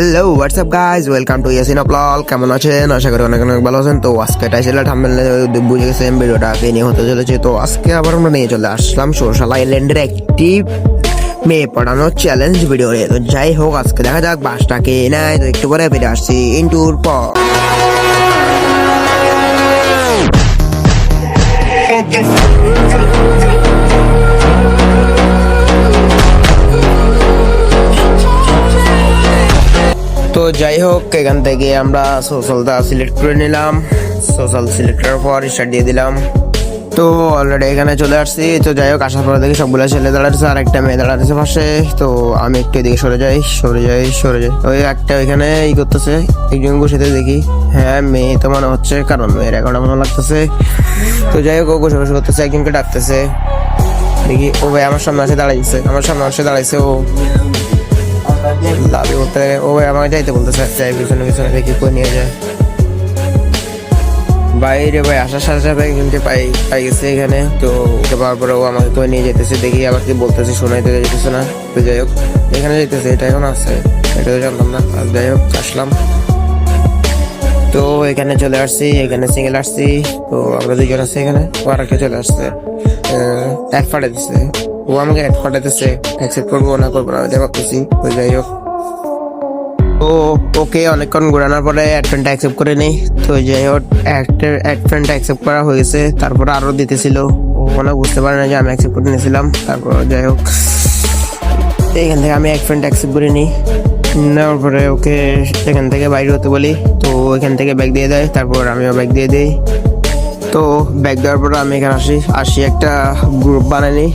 Hello WhatsApp guys welcome to Yasin আপলাল কেমন আছেন? আশা করি অনেক অনেক ভালো আছেন। তো আজকে টাইসেল থামবেল বুঝে গেছেন ভিডিওটা কে নিয়ে হতে চলেছে। তো আজকে আবার আমরা নিয়ে চলে আসলাম সোশ্যাল আইল্যান্ডের একটি মেয়ে পড়ানো চ্যালেঞ্জ ভিডিও তো যাই হোক, আজকে দেখা যাক বাসটা কে নেয়। তো একটু পরে ফিরে আসছি ইন্টুর পর। যাই হোক, এখান থেকে আমরা সোশ্যালটা সিলেক্ট করে নিলাম। সোশ্যাল সিলেক্ট করার পর স্টার্ট দিয়ে দিলাম। তো অলরেডি এখানে চলে আসছি। তো যাই হোক, আসার পরে দেখি সবগুলো ছেলে দাঁড়াচ্ছে, আর একটা মেয়ে দাঁড়াচ্ছে পাশে। তো আমি একটু এদিকে সরে যাই সরে যাই সরে যাই। ওই একটা ওইখানে ই করতেছে, একজন বসেতে দেখি। হ্যাঁ মেয়ে তো মনে হচ্ছে, কারণ মেয়ের এগারোটা মনে লাগতেছে। তো যাই হোক, ও বসে বসে করতেছে, একজনকে ডাকতেছে। দেখি, ও ভাই আমার সামনে আসে দাঁড়াইছে, আমার সামনে আসে দাঁড়াইছে ও। দাবি করতে ও ভাই আমাকে যাইতে বলতেছে যাই পিছনে পিছনে দেখি কই নিয়ে যায়? বাইরে ভাই, আসার সাথে সাথে কিন্তু পাই পাই গেছে এখানে, তো ওকে পাওয়ার পরে ও আমাকে কই নিয়ে যেতেছে দেখি আবার কি বলতেছে, শোনাইতে যেতেছে না। তো যাই হোক, এখানে যেতেছে এটা এখন আছে, এটা তো জানতাম না। আর যাই হোক, আসলাম। তো এখানে চলে আসছি, এখানে সিঙ্গেল আসছি, তো আমরা দুজন আছি এখানে, ও আর চলে আসছে এক ফাটে দিচ্ছে ও আমাকে এক পাঠাতেছে অ্যাকসেপ্ট করব না করব না ওইটা ভাবতেছি ওই যাই হোক। ও, ওকে অনেকক্ষণ ঘোরানোর পরে অ্যাড ফ্রেন্ডটা অ্যাকসেপ্ট করে নেই। তো যাই হোক অ্যাড ফ্রেন্ডটা অ্যাকসেপ্ট করা হয়ে গেছে, তারপর আরও দিতেছিল। ও মনে হয় বুঝতে পারে না যে আমি অ্যাকসেপ্ট করে নিয়েছিলাম। তারপর যাই হোক। এখান থেকে আমি এক অ্যাকসেপ্ট করে নিই। নেওয়ার পরে ওকে এখান থেকে বাইরে হতে বলি। তো এখান থেকে ব্যাগ দিয়ে দেয়, তারপর আমিও ব্যাগ দিয়ে দিই। তো ব্যাগ দেওয়ার পর আমি এখানে আসি। আসি একটা গ্রুপ বানাই নিই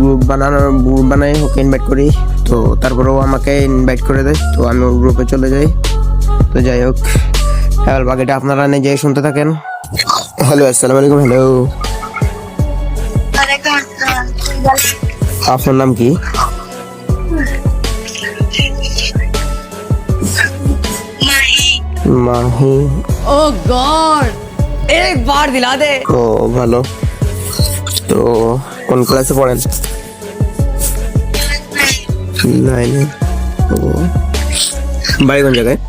গ্রুপ বানানোর গ্রুপ বানাই ওকে ইনভাইট করি। তো তারপরেও আমাকে ইনভাইট করে দেয়। তো আমি ওর গ্রুপে চলে যাই। তো যাই হোক হ্যাঁ বাকিটা আপনারা নিজেই শুনতে থাকেন। হ্যালো আসসালামু আলাইকুম হ্যালো আপনার নাম কি? মাহি। Oh God. एक बार दिला दे ও ভালো তো কোন ক্লাসে পড়েন নাইনে ও বাড়ি কোন জায়গায়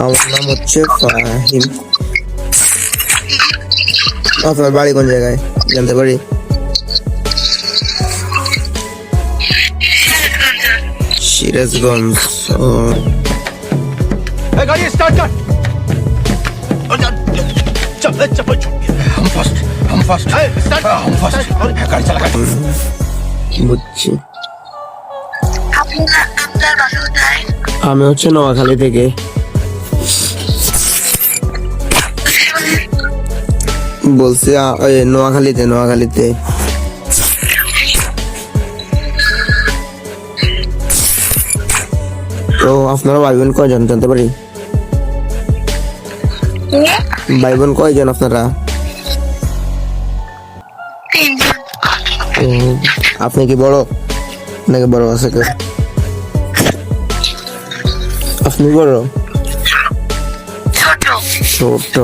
আমার নাম হচ্ছে ফাহিম আপনার বাড়ি কোন জায়গায় জানতে পারি সিরাজগঞ্জ ও ए, गाड़ी स्टार्ट हम फर्स्ट हम फर्स्ट स्टार्ट हम फर्स्ट गाड़ी चला गाड़ी বুঝছি আপনার আপনার বাসা কোথায় আমি হচ্ছে নোয়াখালী থেকে বলছি আ, ওই নোয়াখালীতে নোয়াখালীতে তো আপনারা ভাই বোন কয়জন জানতে পারি ভাই বোন কয়জন আপনারা? আপনি কি বড়? নাকি বড় আছে কেউ? আপনি বড়? ছোট।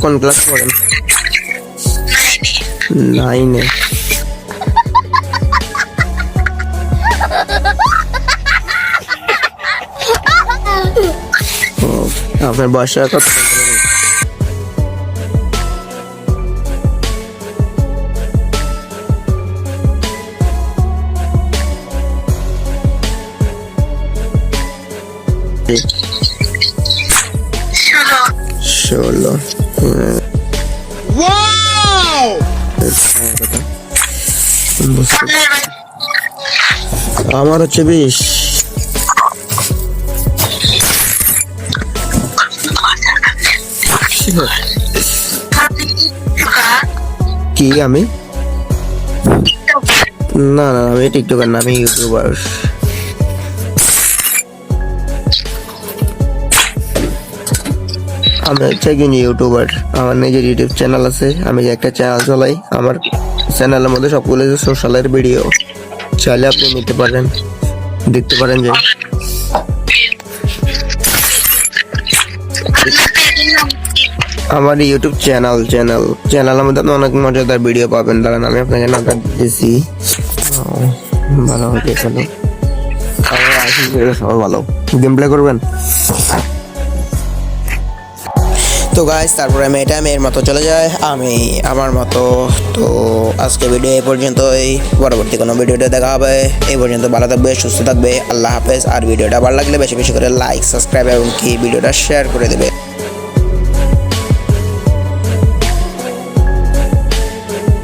কোন ক্লাস পড়েন? নাইনে। আপনার বয়স কত ষোলো। আমার হচ্ছে বিশ। কি আমি? না না, আমি টিকটকার না, আমি ইউটিউবার। আমি হচ্ছে একজন ইউটিউবার। আমার নিজের ইউটিউব চ্যানেল আছে, আমি একটা চ্যানেল চালাই, আমার চ্যানেলের মধ্যে সবগুলো যে সোশ্যালের ভিডিও, চাইলে আপনি নিতে পারেন, দেখতে পারেন যে। আমার ইউটিউব চ্যানেল চ্যানেল চ্যানেলের মধ্যে আপনি অনেক মজাদার ভিডিও পাবেন। দাঁড়ান, আমি আপনাকে নাম্বার দিয়েছি ভালো হয়েছে চলো। সবাই ভালো। গেম প্লে করবেন? তো গাইস তারপরে আমি এটা, মেয়ের মতো চলে যায়। আমি আমার মতো, তো আজকে ভিডিও এই পর্যন্তই। পরবর্তী কোনো ভিডিওতে দেখা হবে। এই পর্যন্ত ভালো থাকবে, সুস্থ থাকবে। আল্লাহ হাফেজ। আর ভিডিওটা ভালো লাগলে বেশি বেশি করে লাইক সাবস্ক্রাইব এবং কি? ভিডিওটা শেয়ার করে দেবে।